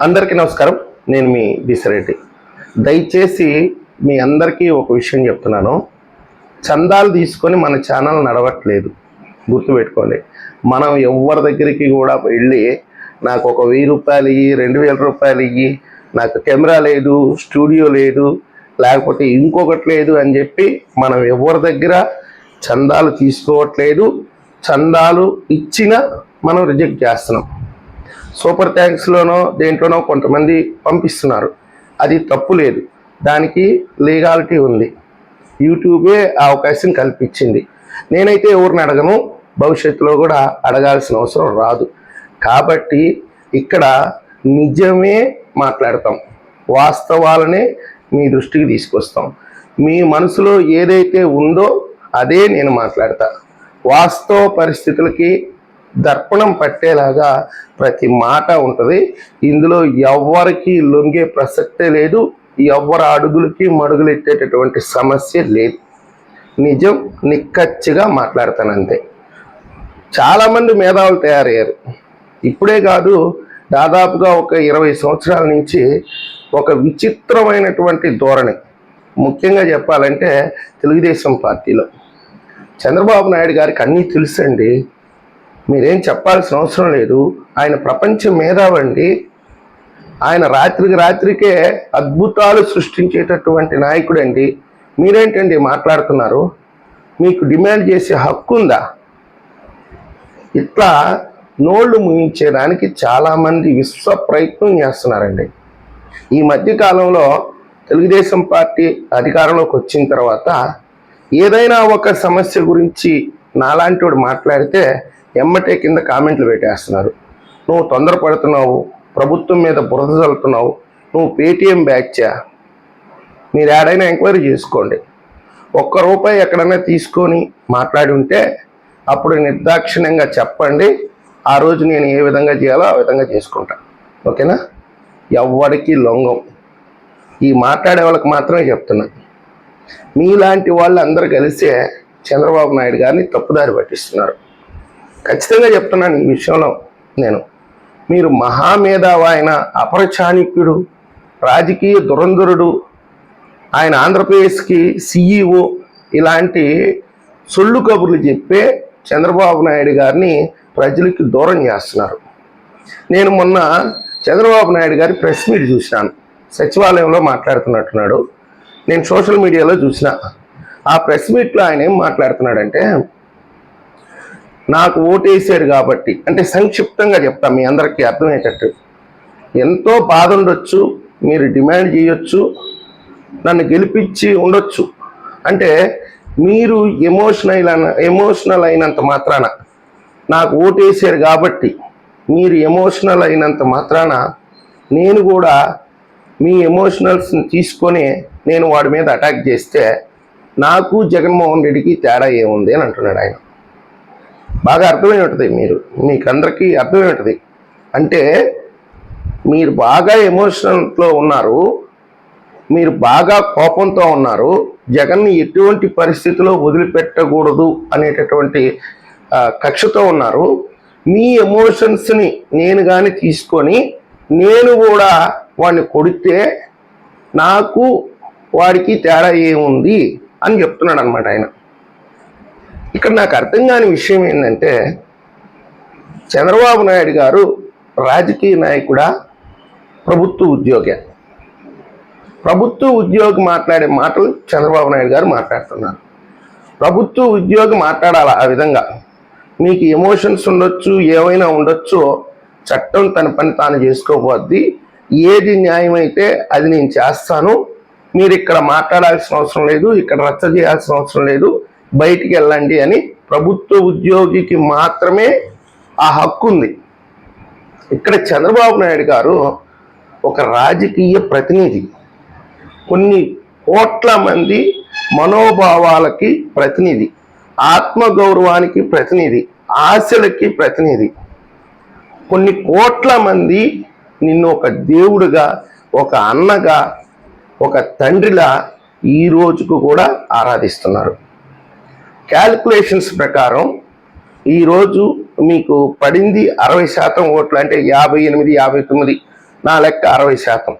అందరికీ నమస్కారం. నేను మీ బిసిరెడ్డి. దయచేసి మీ అందరికీ ఒక విషయం చెప్తున్నాను. చందాలు తీసుకొని మన ఛానల్ నడవట్లేదు. గుర్తుపెట్టుకోండి. మనం ఎవరి దగ్గరికి కూడా వెళ్ళి నాకు ఒక వెయ్యి రూపాయలు ఇయ్యి రెండు వేల రూపాయలు ఇయ్యి నాకు కెమెరా లేదు స్టూడియో లేదు లేకపోతే ఇంకొకటి లేదు అని చెప్పి మనం ఎవరి దగ్గర చందాలు తీసుకోవట్లేదు. చందాలు ఇచ్చిన మనం రిజెక్ట్ చేస్తున్నాం. సూపర్ థ్యాంక్స్లోనో దేంట్లోనో కొంతమంది పంపిస్తున్నారు. అది తప్పు లేదు. దానికి లీగాలిటీ ఉంది. యూట్యూబే ఆ అవకాశం కల్పించింది. నేనైతే ఎవరిని అడగను భవిష్యత్తులో కూడా అడగాల్సిన అవసరం రాదు. కాబట్టి ఇక్కడ నిజమే మాట్లాడతాం. వాస్తవాలనే మీ దృష్టికి తీసుకొస్తాం. మీ మనసులో ఏదైతే ఉందో అదే నేను మాట్లాడతా. వాస్తవ పరిస్థితులకి దర్పణం పట్టేలాగా ప్రతి మాట ఉంటుంది. ఇందులో ఎవ్వరికి లొంగే ప్రసక్తే లేదు. ఎవరి అడుగులకి మడుగులు ఎట్టేటటువంటి సమస్య లేదు. నిజం నిక్కచ్చిగా మాట్లాడతాను అంతే చాలామంది మేధావులు తయారయ్యారు. ఇప్పుడే కాదు దాదాపుగా ఒక ఇరవై సంవత్సరాల నుంచి ఒక విచిత్రమైనటువంటి ధోరణి. ముఖ్యంగా చెప్పాలంటే తెలుగుదేశం పార్టీలో. చంద్రబాబు నాయుడు గారికి అన్నీ తెలుసండి. మీరేం చెప్పాల్సిన అవసరం లేదు. ఆయన ప్రపంచ మేధావండి. ఆయన రాత్రికి రాత్రికే అద్భుతాలు సృష్టించేటటువంటి నాయకుడు అండి మీరేంటండి మాట్లాడుతున్నారు? మీకు డిమాండ్ చేసే హక్కు ఉందా? ఇట్లా నోళ్ళు ముగించేదానికి చాలామంది విశ్వ ప్రయత్నం చేస్తున్నారండి. ఈ మధ్యకాలంలో తెలుగుదేశం పార్టీ అధికారంలోకి వచ్చిన తర్వాత ఏదైనా ఒక సమస్య గురించి నాలాంటి వాడు మాట్లాడితే ఎమ్మటే కింద కామెంట్లు పెట్టేస్తున్నారు. నువ్వు తొందరపడుతున్నావు ప్రభుత్వం మీద బురద చల్లుతున్నావు నువ్వు పేటీఎం బ్యాచ్చా మీరు ఏడైనా ఎంక్వైరీ చేసుకోండి. ఒక్క రూపాయి ఎక్కడైనా తీసుకొని మాట్లాడి ఉంటే అప్పుడు నిర్దాక్షిణ్యంగా చెప్పండి ఆ రోజు నేను ఏ విధంగా చేయాలో ఆ విధంగా చేసుకుంటా. ఓకేనా? ఎవ్వడికి లొంగం. ఈ మాట్లాడే వాళ్ళకి మాత్రమే చెప్తున్నా. మీలాంటి వాళ్ళు అందరూ కలిసే చంద్రబాబు నాయుడు గారిని తప్పుదారి పట్టిస్తున్నారు. ఖచ్చితంగా చెప్తున్నాను ఈ విషయంలో నేను. మీరు మహామేధావు ఆయన అపరచాణిక్యుడు రాజకీయ దురంధరుడు ఆయన ఆంధ్రప్రదేశ్కి సీఈఓ ఇలాంటి సొల్లు కబుర్లు చెప్పే చంద్రబాబు నాయుడు గారిని ప్రజలకి దూరం చేస్తున్నారు. నేను మొన్న చంద్రబాబు నాయుడు గారి ప్రెస్ మీట్ చూశాను. సచివాలయంలో మాట్లాడుతున్నట్టున్నాడు. నేను సోషల్ మీడియాలో చూసిన. ఆ ప్రెస్ మీట్లో ఆయన ఏం మాట్లాడుతున్నాడంటే నాకు ఓటేసాడు కాబట్టి అంటే సంక్షిప్తంగా చెప్తా మీ అందరికీ అర్థమయ్యేటట్టు. ఎంతో బాధ ఉండొచ్చు మీరు డిమాండ్ చేయొచ్చు నన్ను గెలిపించి ఉండొచ్చు. అంటే మీరు ఎమోషనల్ ఎమోషనల్ అయినంత మాత్రాన నాకు ఓటేసారు కాబట్టి మీరు ఎమోషనల్ అయినంత మాత్రాన నేను కూడా మీ ఎమోషనల్స్ని తీసుకొని నేను వాడి మీద అటాక్ చేస్తే నాకు జగన్మోహన్ రెడ్డికి తేడా ఏముంది అని అంటున్నాడు ఆయన. బాగా అర్థమై ఉంటుంది మీరు. మీకు అందరికీ అర్థమై ఉంటుంది. అంటే మీరు బాగా ఎమోషనల్తో ఉన్నారు మీరు బాగా కోపంతో ఉన్నారు జగన్ని ఎటువంటి పరిస్థితిలో వదిలిపెట్టకూడదు అనేటటువంటి కక్షతో ఉన్నారు. మీ ఎమోషన్స్ని నేను కానీ తీసుకొని నేను కూడా వాడిని కొడితే నాకు వాడికి తేడా ఏముంది అని చెప్తున్నాడు అనమాట ఆయన. ఇక్కడ నాకు అర్థం కాని విషయం ఏంటంటే చంద్రబాబు నాయుడు గారు రాజకీయ నాయకుడా ప్రభుత్వ ఉద్యోగి. ప్రభుత్వ ఉద్యోగి మాట్లాడే మాటలు చంద్రబాబు నాయుడు గారు మాట్లాడుతున్నారు. ప్రభుత్వ ఉద్యోగి మాట్లాడాలి? ఆ విధంగా. మీకు ఎమోషన్స్ ఉండొచ్చు ఏమైనా ఉండొచ్చు చట్టం తన పని తాను చేసుకోబోద్ది. ఏది న్యాయమైతే అది నేను చేస్తాను. మీరు ఇక్కడ మాట్లాడాల్సిన అవసరం లేదు ఇక్కడ రచ్చ చేయాల్సిన అవసరం లేదు. బయటికి వెళ్ళండి అని ప్రభుత్వ ఉద్యోగికి మాత్రమే ఆ హక్కు ఉంది. ఇక్కడ చంద్రబాబు నాయుడు గారు ఒక రాజకీయ ప్రతినిధి. కొన్ని కోట్ల మంది మనోభావాలకి ప్రతినిధి ఆత్మగౌరవానికి ప్రతినిధి ఆశలకి ప్రతినిధి. కొన్ని కోట్ల మంది నిన్ను ఒక దేవుడుగా ఒక అన్నగా ఒక తండ్రిలా ఈ రోజుకు కూడా ఆరాధిస్తున్నారు. క్యాల్కులేషన్స్ ప్రకారం ఈరోజు మీకు పడింది అరవై శాతం ఓట్లు అంటే యాభై ఎనిమిది యాభై తొమ్మిది. నా లెక్క అరవై శాతం.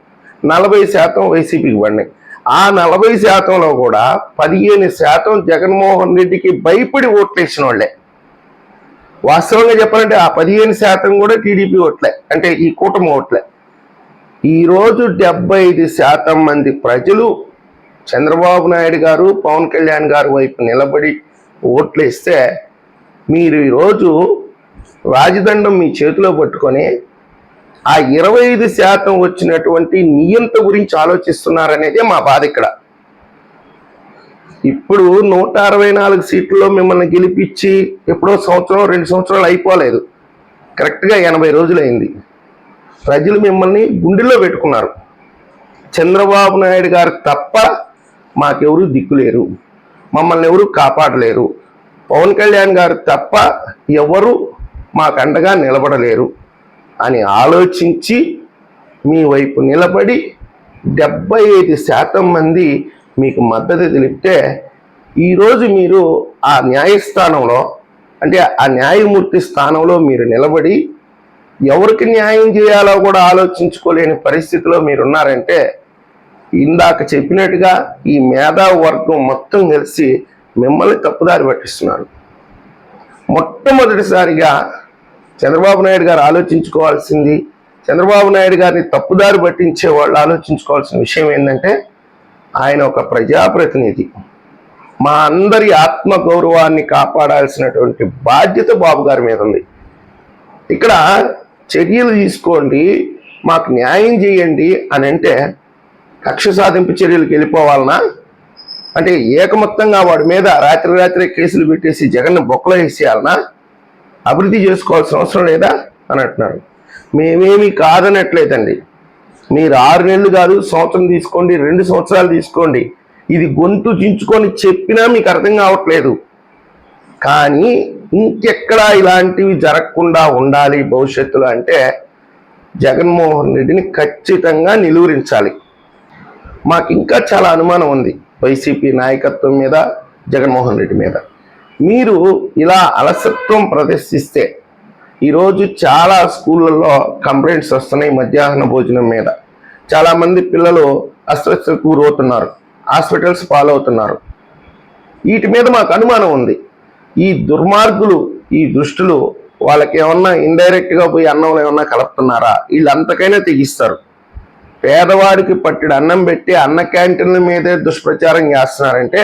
నలభై శాతం వైసీపీకి పడినాయి. ఆ నలభై శాతంలో కూడా పదిహేను శాతం జగన్మోహన్ రెడ్డికి భయపడి ఓట్లేసిన వాళ్ళే. వాస్తవంగా చెప్పాలంటే ఆ పదిహేను శాతం కూడా టీడీపీ ఓట్లే అంటే ఈ కూటమి ఓట్లే. ఈరోజు డెబ్బై ఐదు శాతం మంది ప్రజలు చంద్రబాబు నాయుడు గారు పవన్ కళ్యాణ్ గారు వైపు నిలబడి ఓట్లు వేస్తే మీరు ఈరోజు రాజదండం మీ చేతిలో పట్టుకొని ఆ ఇరవై ఐదు శాతం వచ్చినటువంటి నియంత గురించి ఆలోచిస్తున్నారనేదే మా బాధ ఇక్కడ. ఇప్పుడు నూట అరవై నాలుగు సీట్లలో మిమ్మల్ని గెలిపించి ఎప్పుడో సంవత్సరం రెండు సంవత్సరాలు అయిపోలేదు. కరెక్ట్గా ఎనభై రోజులైంది ప్రజలు మిమ్మల్ని గుండెల్లో పెట్టుకున్నారు. చంద్రబాబు నాయుడు గారు తప్ప మాకెవరూ దిక్కులేరు మమ్మల్ని ఎవరు కాపాడలేరు. పవన్ కళ్యాణ్ గారు తప్ప ఎవరు మాకు అండగా నిలబడలేరు అని ఆలోచించి మీ వైపు నిలబడి డెబ్బై ఐదు శాతం మంది మీకు మద్దతు తెలిపితే ఈరోజు మీరు ఆ న్యాయస్థానంలో అంటే ఆ న్యాయమూర్తి స్థానంలో మీరు నిలబడి ఎవరికి న్యాయం చేయాలో కూడా ఆలోచించుకోలేని పరిస్థితిలో మీరున్నారంటే ఇందాక చెప్పినట్టుగా ఈ మేధావి వర్గం మొత్తం కలిసి మిమ్మల్ని తప్పుదారి పట్టిస్తున్నారు. మొట్టమొదటిసారిగా చంద్రబాబు నాయుడు గారు ఆలోచించుకోవాల్సింది చంద్రబాబు నాయుడు గారిని తప్పుదారి పట్టించే వాళ్ళు ఆలోచించుకోవాల్సిన విషయం ఏంటంటే ఆయన ఒక ప్రజాప్రతినిధి. మా అందరి ఆత్మ గౌరవాన్ని కాపాడాల్సినటువంటి బాధ్యత బాబు గారి మీద ఉంది. ఇక్కడ చర్యలు తీసుకోండి మాకు న్యాయం చేయండి అని అంటే కక్ష సాధింపు చర్యలకు వెళ్ళిపోవాలనా? అంటే ఏకమొత్తంగా వాడి మీద రాత్రి రాత్రి కేసులు పెట్టేసి జగన్ బొక్కలో వేసేయాలనా? అభివృద్ధి చేసుకోవాల్సిన అవసరం లేదా? అని అంటున్నారు. మేమేమి కాదనట్లేదండి. మీరు ఆరు నెలలు కాదు సంవత్సరం తీసుకోండి రెండు సంవత్సరాలు తీసుకోండి. ఇది గొంతు చించుకొని చెప్పినా మీకు అర్థం కావట్లేదు. కానీ ఇంకెక్కడా ఇలాంటివి జరగకుండా ఉండాలి భవిష్యత్తులో అంటే జగన్మోహన్ రెడ్డిని ఖచ్చితంగా నిలువరించాలి. మాకు ఇంకా చాలా అనుమానం ఉంది వైసీపీ నాయకత్వం మీద జగన్మోహన్ రెడ్డి మీద. మీరు ఇలా అలసత్వం ప్రదర్శిస్తే ఈరోజు చాలా స్కూళ్ళల్లో కంప్లైంట్స్ వస్తున్నాయి మధ్యాహ్న భోజనం మీద. చాలామంది పిల్లలు అస్వస్థకు గురవుతున్నారు హాస్పిటల్స్ పాలవుతున్నారు. వీటి మీద మాకు అనుమానం ఉంది. ఈ దుర్మార్గులు ఈ దుష్టులు వాళ్ళకి ఏమన్నా ఇండైరెక్ట్గా పోయి అన్నంలో ఏమన్నా కలుపుతున్నారా? వీళ్ళు అంతకైనా తెగిస్తారు. పేదవాడికి పట్టిడు అన్నం పెట్టి అన్న క్యాంటీన్ల మీదే దుష్ప్రచారం చేస్తున్నారంటే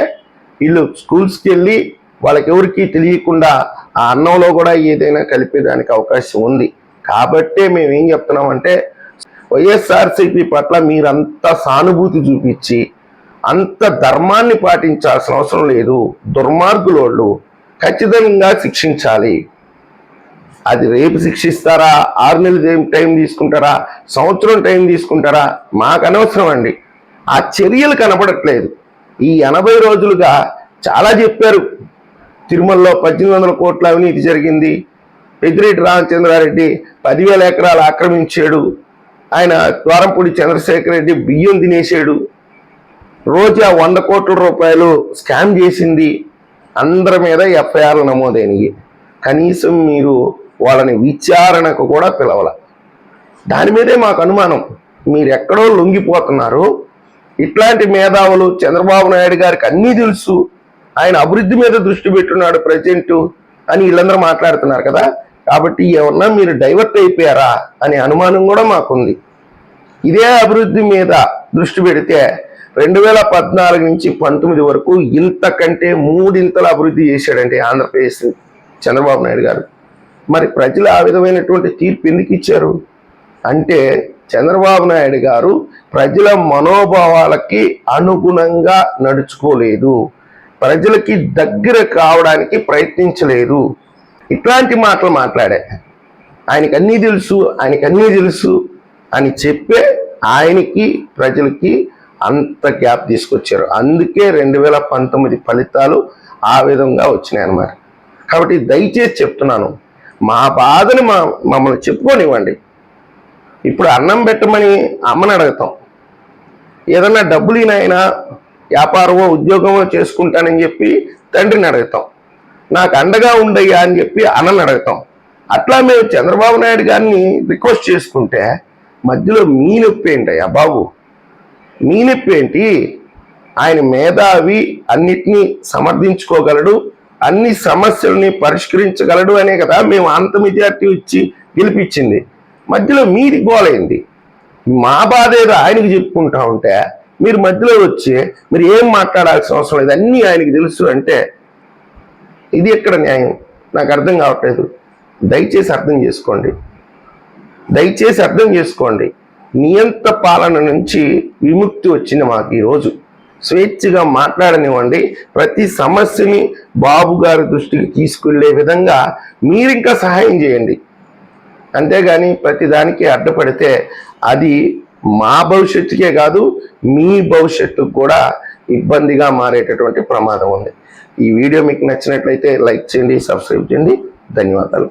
వీళ్ళు స్కూల్స్కి వెళ్ళి వాళ్ళకెవరికి తెలియకుండా ఆ అన్నంలో కూడా ఏదైనా కలిపేదానికి అవకాశం ఉంది. కాబట్టే మేము ఏం చెప్తున్నామంటే వైఎస్ఆర్సీపీ పట్ల మీరంతా సానుభూతి చూపించి అంత ధర్మాన్ని పాటించాల్సిన అవసరం లేదు. దుర్మార్గులోళ్ళు ఖచ్చితంగా శిక్షించాలి. అది రేపు శిక్షిస్తారా? ఆరు నెలలు టైం తీసుకుంటారా? సంవత్సరం టైం తీసుకుంటారా? మాకు అనవసరం అండి. ఆ చర్యలు కనపడట్లేదు ఈ ఎనభై రోజులుగా చాలా చెప్పారు. తిరుమలలో పద్దెనిమిది వందల కోట్ల అవినీతి జరిగింది. పెద్దిరెడ్డి రామచంద్రారెడ్డి పదివేల ఎకరాలు ఆక్రమించాడు. ఆయన ద్వారంపూడి చంద్రశేఖర్ రెడ్డి బియ్యం తినేసాడు రోజా వంద కోట్ల రూపాయలు స్కామ్ చేసింది. అందరి మీద ఎఫ్ఐఆర్లు నమోదైనవి కనీసం మీరు వాళ్ళని విచారణకు కూడా పిలవల. దాని మీదే మాకు అనుమానం. మీరు ఎక్కడో లొంగిపోతున్నారు. ఇట్లాంటి మేధావులు చంద్రబాబు నాయుడు గారికి అన్నీ తెలుసు. ఆయన అభివృద్ధి మీద దృష్టి పెట్టున్నాడు ప్రజెంట్ అని వీళ్ళందరూ మాట్లాడుతున్నారు కదా. కాబట్టి ఏమన్నా మీరు డైవర్ట్ అయిపోయారా అనే అనుమానం కూడా మాకుంది. ఇదే అభివృద్ధి మీద దృష్టి పెడితే రెండు వేల పద్నాలుగు నుంచి పంతొమ్మిది వరకు ఇంతకంటే మూడింతల అభివృద్ధి చేశాడంటే ఆంధ్రప్రదేశ్ చంద్రబాబు నాయుడు గారు. మరి ప్రజలు ఆ విధమైనటువంటి తీర్పు ఎందుకు ఇచ్చారు? అంటే చంద్రబాబు నాయుడు గారు ప్రజల మనోభావాలకి అనుగుణంగా నడుచుకోలేదు. ప్రజలకి దగ్గర కావడానికి ప్రయత్నించలేదు. ఇట్లాంటి మాటలు మాట్లాడే. ఆయనకి అన్నీ తెలుసు ఆయనకి అన్నీ తెలుసు అని చెప్పే ఆయనకి ప్రజలకి అంత గ్యాప్ తీసుకొచ్చారు. అందుకే రెండు వేల పంతొమ్మిది ఫలితాలు ఆ విధంగా వచ్చినాయి అన్నమాట కాబట్టి దయచేసి చెప్తున్నాను మా బాధని మా మమ్మల్ని చెప్పుకోనివ్వండి. ఇప్పుడు అన్నం పెట్టమని అమ్మని అడుగుతాం. ఏదన్నా డబ్బులు ఈయన వ్యాపారమో ఉద్యోగమో చేసుకుంటానని చెప్పి తండ్రిని అడుగుతాం. నాకు అండగా ఉండయ్యా అని చెప్పి అన్నని అడుగుతాం. అట్లా మేము చంద్రబాబు నాయుడు గారిని రిక్వెస్ట్ చేసుకుంటే మధ్యలో మీ నొప్పి ఏంటయ్యా బాబు? మీ నొప్పి ఏంటి? ఆయన మేధావి అన్నిటినీ సమర్థించుకోగలడు అన్ని సమస్యల్ని పరిష్కరించగలడు అనే కదా మేము అంత మెజార్టీ ఇచ్చి గెలిపించింది. మధ్యలో మీది గోలైంది. మా బాధ ఏదో ఆయనకి చెప్పుకుంటా ఉంటే మీరు మధ్యలో వచ్చి మీరు ఏం మాట్లాడాల్సిన అవసరం లేదు అన్నీ ఆయనకి తెలుసు అంటే ఇది ఎక్కడ న్యాయం? నాకు అర్థం కావట్లేదు. దయచేసి అర్థం చేసుకోండి. దయచేసి అర్థం చేసుకోండి. నియంత పాలన నుంచి విముక్తి వచ్చింది మాకు ఈరోజు. స్వేచ్ఛగా మాట్లాడనివ్వండి. ప్రతి సమస్యని బాబు గారి దృష్టికి తీసుకెళ్ళే విధంగా మీరు ఇంకా సహాయం చేయండి. అంతేగాని ప్రతిదానికి అడ్డపడితే అది మా భవిష్యత్తుకే కాదు మీ భవిష్యత్తుకు కూడా ఇబ్బందిగా మారేటటువంటి ప్రమాదం ఉంది. ఈ వీడియో మీకు నచ్చినట్లయితే లైక్ చేయండి సబ్స్క్రైబ్ చేయండి. ధన్యవాదాలు.